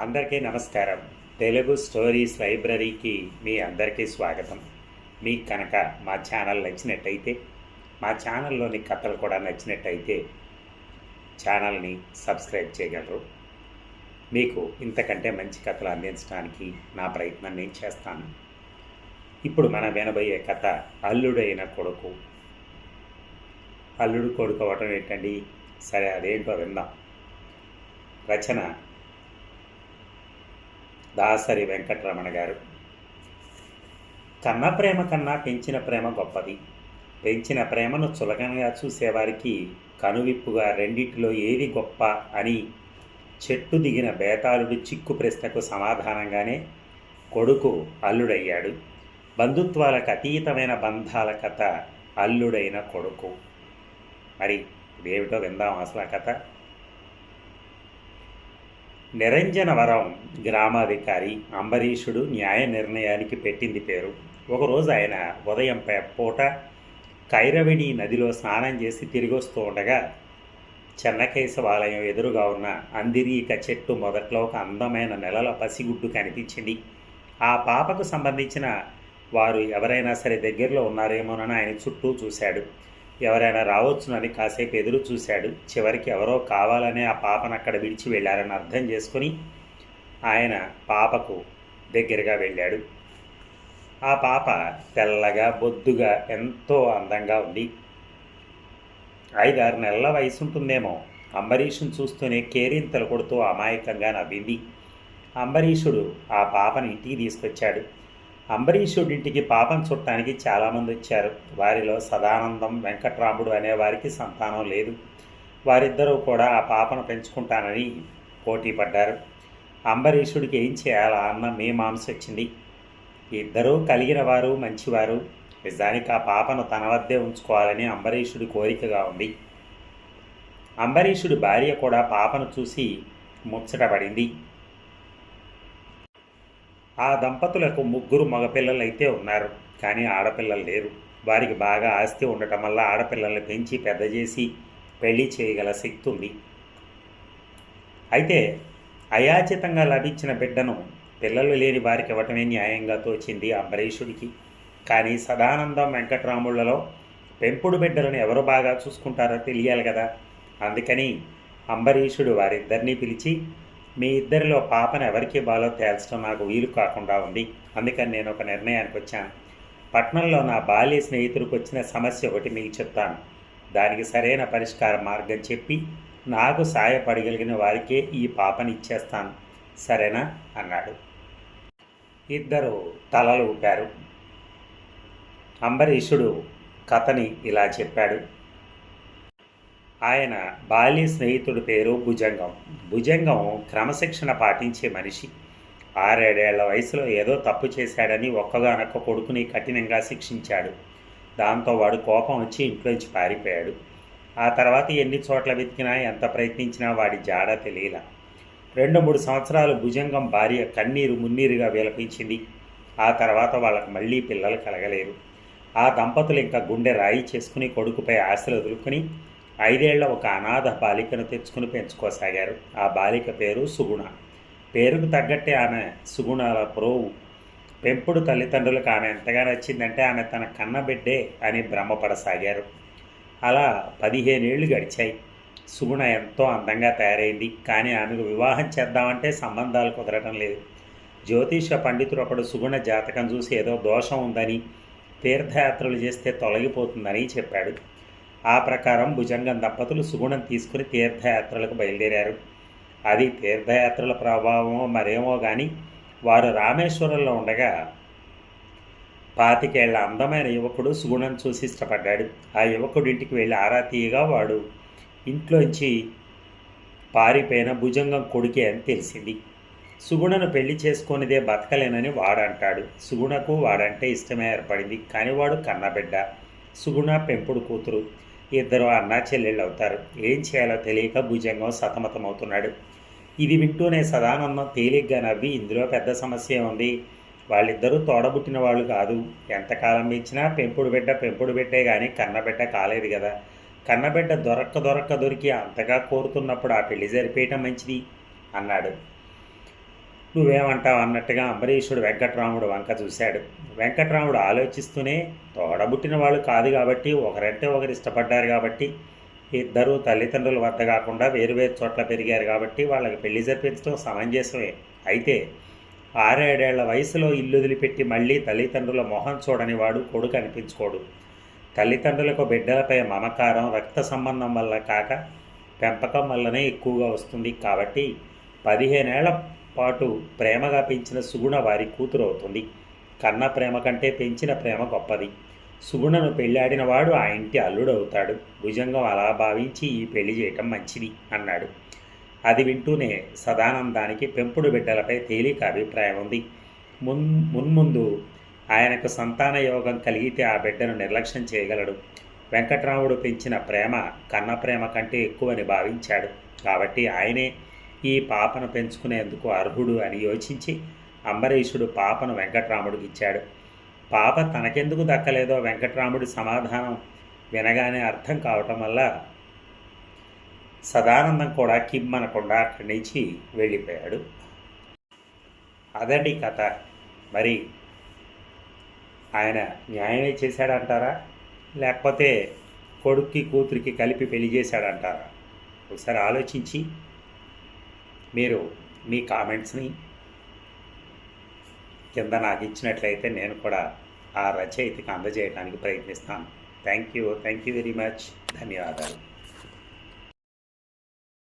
అందరికీ నమస్కారం. తెలుగు స్టోరీస్ లైబ్రరీకి మీ అందరికీ స్వాగతం. మీకు కనుక మా ఛానల్ నచ్చినట్టయితే మా ఛానల్లోని కథలు కూడా నచ్చినట్టయితే ఛానల్ని సబ్స్క్రైబ్ చేయగలరు. మీకు ఇంతకంటే మంచి కథలు అందించడానికి నా ప్రయత్నం నేను చేస్తాను. ఇప్పుడు మనం వినబోయే కథ అల్లుడైన కొడుకు. అల్లుడు కొడుకు అవటం ఏంటండి? సరే అదేంటో విందాం. రచన దాసరి వెంకటరమణ గారు. కన్న ప్రేమ కన్నా పెంచిన ప్రేమ గొప్పది. పెంచిన ప్రేమను చులకనగా చూసేవారికి కనువిప్పుగా రెండిటిలో ఏది గొప్ప అని చెట్టు దిగిన బేతాళుడు చిక్కు ప్రశ్నకు సమాధానంగానే కొడుకు అల్లుడయ్యాడు. బంధుత్వాలకు అతీతమైన బంధాల కథ అల్లుడైన కొడుకు. మరి ఇదేమిటో విందాం అసలు ఆ కథ? నిరంజనవరం గ్రామాధికారి అంబరీషుడు న్యాయ నిర్ణయానికి పెట్టింది పేరు. ఒకరోజు ఆయన ఉదయం పూట కైరవిణి నదిలో స్నానం చేసి తిరిగి వస్తూ ఉండగా చెన్నకేశవాలయం ఎదురుగా ఉన్న అందిరీక చెట్టు మొదట్లో ఒక అందమైన నెలల పసిగుడ్డు కనిపించింది. ఆ పాపకు సంబంధించిన వారు ఎవరైనా సరే దగ్గరలో ఉన్నారేమోనని ఆయన చుట్టూ చూశాడు. ఎవరైనా రావచ్చునని కాసేపు ఎదురు చూశాడు. చివరికి ఎవరో కావాలనే ఆ పాపను అక్కడ విడిచి వెళ్ళారని అర్థం చేసుకుని ఆయన పాపకు దగ్గరగా వెళ్ళాడు. ఆ పాప తెల్లగా బొద్దుగా ఎంతో అందంగా ఉంది ఐదారు నెలల వయసు ఉంటుందేమో అంబరీషుని చూస్తూనే కేరింతలు కొడుతూ అమాయకంగా నవ్వింది. అంబరీషుడు ఆ పాపను ఇంటికి తీసుకొచ్చాడు. అంబరీషుడింటికి పాపం చుట్టానికి చాలామంది వచ్చారు. వారిలో సదానందం వెంకట్రాముడు అనే వారికి సంతానం లేదు. వారిద్దరూ కూడా ఆ పాపను పెంచుకుంటానని పోటీ పడ్డారు. అంబరీషుడికి ఏం చేయాలా అన్న మీ మాంస వచ్చింది. ఇద్దరూ కలిగిన వారు మంచివారు. నిజానికి ఆ పాపను తన వద్దే ఉంచుకోవాలని అంబరీషుడి కోరికగా ఉంది. అంబరీషుడి భార్య కూడా పాపను చూసి ముచ్చటపడింది. ఆ దంపతులకు ముగ్గురు మగపిల్లలైతే అయితే ఉన్నారు. కానీ ఆడపిల్లలు లేరు. వారికి బాగా ఆస్తి ఉండటం వల్ల ఆడపిల్లల్ని పెంచి పెద్ద చేసి పెళ్ళి చేయగల శక్తి ఉంది. అయితే అయాచితంగా లభించిన బిడ్డను పిల్లలు లేని వారికి ఇవ్వటమే న్యాయంగా తోచింది అంబరీషుడికి. కానీ సదానందం వెంకట్రాముళ్ళలో పెంపుడు బిడ్డలను ఎవరు బాగా చూసుకుంటారో తెలియాలి కదా. అందుకని అంబరీషుడు వారిద్దరినీ పిలిచి మీ ఇద్దరిలో పాపను ఎవరికి బాలో తేల్చడం నాకు వీలు కాకుండా ఉంది. అందుకని నేను ఒక నిర్ణయానికి వచ్చాను. పట్నంలో నా బాల్య స్నేహితుడికి వచ్చిన సమస్య ఒకటి మీకు చెప్తాను. దానికి సరైన పరిష్కార మార్గం చెప్పి నాకు సాయపడగలిగిన వారికే ఈ పాపని ఇచ్చేస్తాను. సరేనా? అన్నాడు. ఇద్దరు తలలు ఊపారు. అంబరీషుడు కథని ఇలా చెప్పాడు. ఆయన బాల్య స్నేహితుడి పేరు భుజంగం. భుజంగం క్రమశిక్షణ పాటించే మనిషి. ఆరేడేళ్ళ వయసులో ఏదో తప్పు చేశాడని ఒక్కగానొక్క కొడుకుని కఠినంగా శిక్షించాడు. దాంతో వాడు కోపం వచ్చి ఇంట్లోంచి పారిపోయాడు. ఆ తర్వాత ఎన్ని చోట్ల వెతికినా ఎంత ప్రయత్నించినా వాడి జాడ తెలియలా. రెండు మూడు సంవత్సరాలు భుజంగం భార్య కన్నీరు మున్నీరుగా విలపించింది. ఆ తర్వాత వాళ్ళకు మళ్ళీ పిల్లలు కలగలేరు ఆ దంపతులు ఇంకా గుండె రాయి చేసుకుని కొడుకుపై ఆశలు వదులుకుని ఐదేళ్ళ ఒక అనాథ బాలికను తెచ్చుకుని పెంచుకోసాగారు. ఆ బాలిక పేరు సుగుణ. పేరుకు తగ్గట్టే ఆమె సుగుణాల ప్రోవు. పెంపుడు తల్లిదండ్రులకు ఆమె ఎంతగా నచ్చిందంటే ఆమె తన కన్నబిడ్డే అని భ్రమపడసాగారు. అలా పదిహేనేళ్ళు గడిచాయి. సుగుణ ఎంతో అందంగా తయారైంది. కానీ ఆమెకు వివాహం చేద్దామంటే సంబంధాలు కుదరటం లేదు. జ్యోతిష పండితుడు అప్పుడు సుగుణ జాతకం చూసి ఏదో దోషం ఉందని తీర్థయాత్రలు చేస్తే తొలగిపోతుందని చెప్పాడు. ఆ ప్రకారం భుజంగం దంపతులు సుగుణం తీసుకుని తీర్థయాత్రలకు బయలుదేరారు. అది తీర్థయాత్రల ప్రభావమో మరేమో కానీ వారు రామేశ్వరంలో ఉండగా పాతికేళ్ళ అందమైన యువకుడు సుగుణం చూసి ఇష్టపడ్డాడు. ఆ యువకుడి ఇంటికి వెళ్ళి ఆరా తీయగా వాడు ఇంట్లోంచి పారిపోయిన భుజంగం కొడుకే అని తెలిసింది. సుగుణను పెళ్ళి చేసుకునేదే బతకలేనని వాడంటాడు. సుగుణకు వాడంటే ఇష్టమే ఏర్పడింది. కానీ వాడు కన్నబిడ్డ. సుగుణ పెంపుడు కూతురు. ఇద్దరు అన్నా చెల్లెళ్ళు అవుతారు ఏం చేయాలో తెలియక భుజంగం సతమతమవుతున్నాడు. ఇది వింటూనే సదానందం తేలిగ్గా నవ్వి ఇందులో పెద్ద సమస్య ఉంది. వాళ్ళిద్దరూ తోడబుట్టిన వాళ్ళు కాదు. ఎంతకాలం ఇచ్చినా పెంపుడు బిడ్డ పెంపుడు బిడ్డే కానీ కన్నబిడ్డ కాలేదు కదా కన్నబిడ్డ దొరక్క దొరక్క దొరికి అంతగా కోరుతున్నప్పుడు ఆ పెళ్ళి జరిపేయటం మంచిది అన్నాడు. నువ్వేమంటావు అన్నట్టుగా అంబరీషుడు వెంకట్రాముడు వంక చూశాడు. వెంకట్రాముడు ఆలోచిస్తూనే తోడబుట్టిన వాళ్ళు కాదు కాబట్టి ఒకరంటే ఒకరు ఇష్టపడ్డారు కాబట్టి ఇద్దరు తల్లిదండ్రుల వద్ద కాకుండా వేరువేరు చోట్ల పెరిగారు కాబట్టి వాళ్ళకి పెళ్ళి జరిపించడం సమంజసమే. అయితే ఆరేడేళ్ళ వయసులో ఇల్లు వదిలిపెట్టి మళ్ళీ తల్లిదండ్రుల మొహం చూడని వాడు కొడుకు అనిపించుకోడు. తల్లిదండ్రులకు బిడ్డలపై మమకారం రక్త సంబంధం వల్ల కాక పెంపకం వల్లనే ఎక్కువగా వస్తుంది కాబట్టి పదిహేనేళ్ళ పాటు ప్రేమగా పెంచిన సుగుణ వారి కూతురు అవుతుంది. కన్న ప్రేమ కంటే పెంచిన ప్రేమ గొప్పది. సుగుణను పెళ్ళాడినవాడు ఆ ఇంటి అల్లుడు అవుతాడు భుజంగం అలా భావించి ఈ పెళ్ళి చేయటం మంచిది అన్నాడు. అది వింటూనే సదానందానికి పెంపుడు బిడ్డలపై తేలిక అభిప్రాయం ఉంది. మున్ మున్ముందు ఆయనకు సంతాన యోగం కలిగితే ఆ బిడ్డను నిర్లక్ష్యం చేయగలడు. వెంకట్రాముడు పెంచిన ప్రేమ కన్న ప్రేమ కంటే ఎక్కువని భావించాడు. కాబట్టి ఆయనే ఈ పాపను పెంచుకునేందుకు అర్హుడు అని యోచించి అంబరీషుడు పాపను వెంకట్రాముడికి ఇచ్చాడు. పాప తనకెందుకు దక్కలేదో వెంకట్రాముడి సమాధానం వినగానే అర్థం కావటం వల్ల సదానందం కూడా కిమ్మనకుండా అక్కడి నుంచి వెళ్ళిపోయాడు. అదండి కథ. మరి ఆయన న్యాయమే చేశాడంటారా? లేకపోతే కొడుక్కి కూతురికి కలిపి పెళ్ళి చేశాడంటారా? ఒకసారి ఆలోచించి మీరు మీ కామెంట్స్ని కింద నాకు ఇచ్చినట్లయితే నేను కూడా ఆ రచయితకి అందజేయడానికి ప్రయత్నిస్తాను. Thank you. Thank you very much. ధన్యవాదాలు.